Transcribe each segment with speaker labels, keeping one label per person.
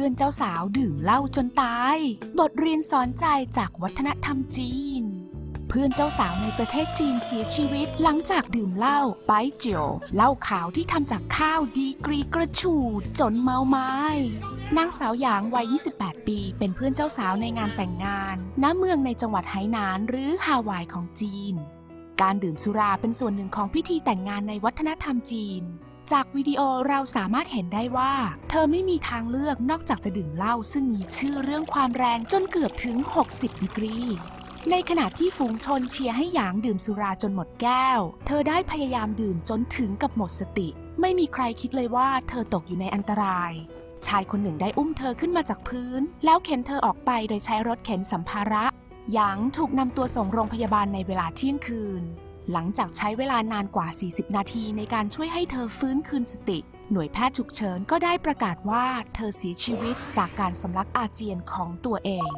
Speaker 1: พื่อนเจ้าสาวดื่มเหล้าจนตาย บทเรียนสอนใจจากวัฒนธรรมจีน เพื่อนเจ้าสาวในประเทศจีนเสียชีวิตหลังจากดื่มเหล้าไปเจียวเหล้าขาวที่ทำจากข้าวดีกรีกระฉูดจนเมาไม้นางสาวหยางวัย 28 ปี เป็นเพื่อนเจ้าสาวในงานแต่งงาน ณ เมืองในจังหวัดไหหนานหรือฮาวายของจีน การดื่มสุราเป็นส่วนหนึ่งของพิธีแต่งงานในวัฒนธรรมจีน จากวิดีโอเราสามารถเห็นได้ว่า เธอไม่มีทางเลือกนอกจากจะดื่มเหล้าซึ่งมีชื่อเรื่องความแรงจนเกือบถึง 60 ดีกรี ในขณะที่ฝูงชนเชียร์ให้หยางดื่มสุราจนหมดแก้ว เธอได้พยายามดื่มจนถึงกับหมดสติ ไม่มีใครคิดเลยว่าเธอตกอยู่ในอันตรายชายคนหนึ่งได้อุ้มเธอขึ้นมาจากพื้น แล้วเข็นเธอออกไปโดยใช้รถเข็นสัมภาระ หยางถูกนำตัวส่งโรงพยาบาลในเวลาเที่ยงคืน หลังจากใช้เวลานานกว่า 40 นาทีในการช่วยให้เธอฟื้นคืนสติ หน่วยแพทย์ฉุกเฉินก็ได้ประกาศว่าเธอเสียชีวิตจากการสำลักอาเจียนของตัวเอง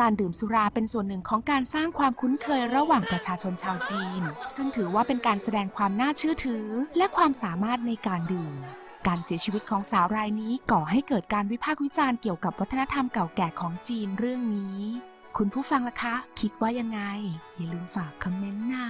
Speaker 1: การดื่มสุราเป็นส่วนหนึ่งของการสร้างความคุ้นเคยระหว่างประชาชนชาวจีน ซึ่งถือว่าเป็นการแสดงความน่าเชื่อถือ และความสามารถในการดื่มการเสียชีวิตของสาวรายนี้ก่อให้เกิดการวิพากษ์วิจารณ์เกี่ยวกับวัฒนธรรมเก่าแก่ของจีนเรื่องนี้ คุณผู้ฟังล่ะคะ คิดว่ายังไง อย่าลืมฝากคอมเมนต์นะ